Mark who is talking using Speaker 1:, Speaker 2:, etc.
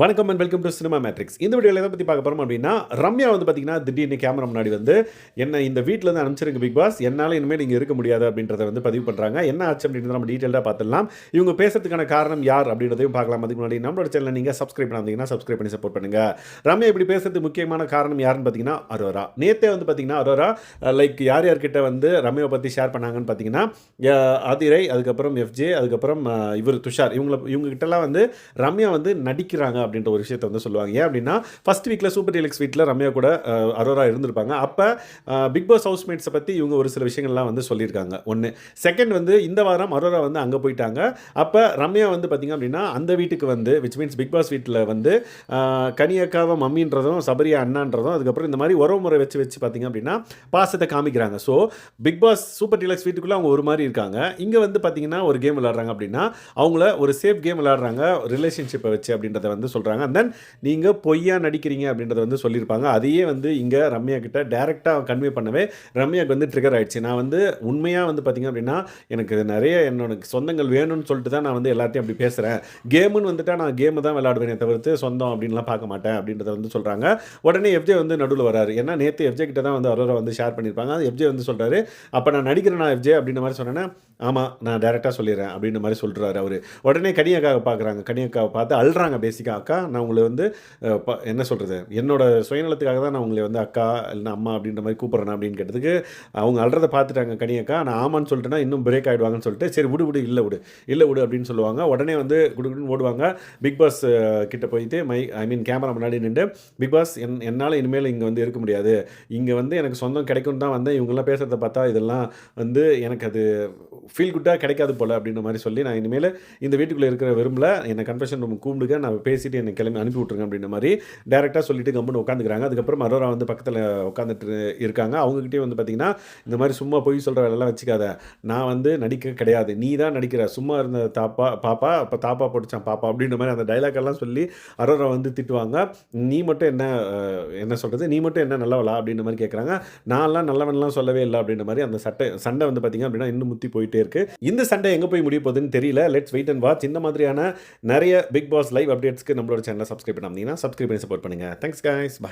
Speaker 1: வணக்கம் and welcome to cinema matrix இந்த வீடியோவில் எதை பற்றி பார்க்க போகிறோம் அப்படின்னா ரம்யா வந்து பார்த்தீங்கன்னா திடீர்னு கேமரா முன்னாடி வந்து என்ன இந்த வீட்டில் இருந்து அனுப்பிச்சிருங்க பிக் பாஸ் என்னால் இனிமேல் இங்கே இருக்க முடியாது அப்படின்றத வந்து பதிவு பண்ணுறாங்க என்ன ஆச்சு அப்படின்றத நம்ம டீட்டெயிலாக பார்த்துடலாம். இவங்க பேசுறதுக்கான காரணம் யார் அப்படின்றதையும் பார்க்கலாம். அதுக்கு முன்னாடி நம்மளோட சேனலை நீங்கள் சப்ஸ்கிரைப் பண்ணாதீங்கன்னா சப்ஸ்கிரைப் பண்ணி சப்போர்ட் பண்ணுங்க. ரம்யா இப்படி பேசுறதுக்கு முக்கியமான காரணம் யாருன்னு பார்த்தீங்கன்னா அரோரா. நேத்தே வந்து பார்த்தீங்கன்னா அரோரா லைக் யார் யார்கிட்ட வந்து ரம்யாவை பற்றி ஷேர் பண்ணாங்கன்னு பார்த்தீங்கன்னா அதிரை அதுக்கப்புறம் எஃப்ஜே அதுக்கப்புறம் இவர் துஷார். இவங்கள இவங்ககிட்டலாம் வந்து ரம்யா வந்து நடிக்கிறாங்க அப்படின்ற ஒரு விஷயத்தை வந்து சொல்லுவாங்க. ஏன் அப்படின்னா ஃபர்ஸ்ட் வீக்கில் சூப்பர் டீலக்ஸ் வீட்டில் ரம்யா கூட அரோரா இருந்திருப்பாங்க. அப்போ பிக் பாஸ் ஹவுஸ்மேட்ஸை பற்றி இவங்க ஒரு சில விஷயங்கள்லாம் வந்து சொல்லியிருக்காங்க. ஒன்று செகண்ட் வந்து இந்த வாரம் அரோரா வந்து அங்கே போயிட்டாங்க. அப்போ ரம்யா வந்து பார்த்திங்க அப்படின்னா அந்த வீட்டுக்கு வந்து விச் மீன்ஸ் பிக் பாஸ் வீட்டில் வந்து கனியக்காவை மம்மின்றதும் சபரியா அண்ணான்றதும் அதுக்கப்புறம் இந்த மாதிரி உறவு முறை வச்சு வச்சு பார்த்திங்க அப்படின்னா பாசத்தை காமிக்கிறாங்க. So Bigg Boss super deluxe வீட்டுக்குள்ளே அவங்க ஒரு மாதிரி இருக்காங்க. இங்கே வந்து பார்த்திங்கன்னா ஒரு கேம் விளாட்றாங்க அப்படின்னா அவங்கள ஒரு சேஃப் கேம் விளாட்றாங்க ரிலேஷன்ஷிப்பை வச்சு அப்படின்றத வந்து சொல்கிறாங்க அண்ட் தென் நீங்கள் பொய்யா நடிக்கிறீங்க அப்படின்றத வந்து சொல்லியிருப்பாங்க. அதையே வந்து இங்கே ரம்யா கிட்ட டேரெக்டாக கன்வே பண்ணவே ரம்யாவுக்கு வந்து ட்ரிகர் ஆகிடுச்சு நான் வந்து உண்மையாக வந்து பார்த்திங்க அப்படின்னா எனக்கு நிறைய என்னோட சொந்தங்கள் வேணும்னு சொல்லிட்டு தான் நான் வந்து எல்லாத்தையும் அப்படி பேசுகிறேன் கேமுன்னு வந்துட்டால் நான் கேமு தான் விளையாடுவேனே தவிர்த்து சொந்தம் அப்படின்லாம் பார்க்க மாட்டேன் அப்படின்றத வந்து சொல்கிறாங்க உடனே எஃப்ஜே வந்து நடுவில் வராரு ஏன்னா நேற்று எஃப்ஜே கிட்ட தான் வந்து அரோரா வந்து ஷேர் பண்ணியிருப்பாங்க. அது எஃப்ஜே வந்து சொல்கிறாரு அப்போ நான் நடிக்கிறேன் நான் எஃப்ஜே அப்படின்ற மாதிரி சொன்னேன்னா ஆமாம் நான் டேரெக்டாக சொல்லிடுறேன் அப்படின்ற மாதிரி சொல்கிறாரு அவர். உடனே கனியக்காவை பார்க்குறாங்க கனியக்காவை பார்த்து அழுறாங்க பேசிக்காக அக்கா நான் உங்களை வந்து என்ன சொல்கிறது என்னோட சுயநலத்துக்காக தான் நான் உங்களை வந்து அக்கா இல்லைன்னா அம்மா அப்படின்ற மாதிரி கூப்பிட்றேன் அப்படின்னு கேட்டதுக்கு அவங்க அழுறதை பார்த்துட்டாங்க கனியக்கா நான் ஆமான்னு சொல்லிட்டேன்னா இன்னும் பிரேக் ஆகிடுவாங்கன்னு சொல்லிட்டு சரி விடு விடு இல்லை விடு. இல்லை விடு அப்படின்னு சொல்லுவாங்க. உடனே வந்து குடுக்குன்னு ஓடுவாங்க. பிக் பாஸ் கிட்டே கிட்ட போயிட்டு மை ஐ மீன் கேமரா முன்னாடி நின்று பிக் பாஸ் என் என்னால் இனிமேல் இங்கே வந்து இருக்க முடியாது. இங்கே வந்து எனக்கு சொந்தம் கிடைக்கும் தான் வந்தேன். இவங்கெல்லாம் பேசுகிறத பார்த்தா இதெல்லாம் வந்து எனக்கு அது ஃபீல் குட்டாக கிடைக்காது போல் அப்படின்ற மாதிரி சொல்லி நான் இனிமேல் இந்த வீட்டுக்குள்ளே இருக்கிற விரும்பல. என்னை கன்ஃபெஷன் ரூம் கூப்பிடுங்க. நான் பேசிட்டு என்னை கிளம்பி அனுப்பி விட்ருங்க அப்படின்ற மாதிரி டேரெக்டாக சொல்லிட்டு கம்முன்னு உட்காந்துக்கிறாங்க. அதுக்கப்புறம் அரோரா வந்து பக்கத்தில் உட்காந்துட்டு இருக்காங்க. அவங்ககிட்டயே வந்து பார்த்தீங்கன்னா இந்த மாதிரி சும்மா பொய் சொல்கிற வேலைலாம் வச்சுக்காத. நான் வந்து நடிக்க கிடையாது. நீ தான் நடிக்கிற. சும்மா இருந்த தாப்பா பாப்பா அப்போ தாப்பா போட்டுச்சான் பாப்பா அப்படின்ற மாதிரி அந்த டைலாக் எல்லாம் சொல்லி அரோரா வந்து திட்டுவாங்க. நீ மட்டும் என்ன என்ன சொல்கிறது நீ மட்டும் என்ன நல்லவளா அப்படின்ற மாதிரி கேட்குறாங்க நான்லாம் நல்லவன்லாம் சொல்லவே இல்லை அப்படின்ற மாதிரி அந்த சட்டை சண்டை வந்து பார்த்தீங்க அப்படின்னா இன்னும் முத்தி போயிட்டே இருக்கு. இந்த சண்டை எங்கே போய் முடிய போகுதுன்னு தெரியல. லெட்ஸ் வெயிட் அண்ட் வாட்ச் இந்த மாதிரியான நிறைய பிக் பாஸ் லைவ் அப்டேட்ஸ்க்கு நம்மளோட சேனலை சப்ஸ்கிரைப் பண்ணாமீங்கன்னா சப்ஸ்கிரைப் பண்ணி சப்போர்ட் பண்ணுங்க. Thanks guys bye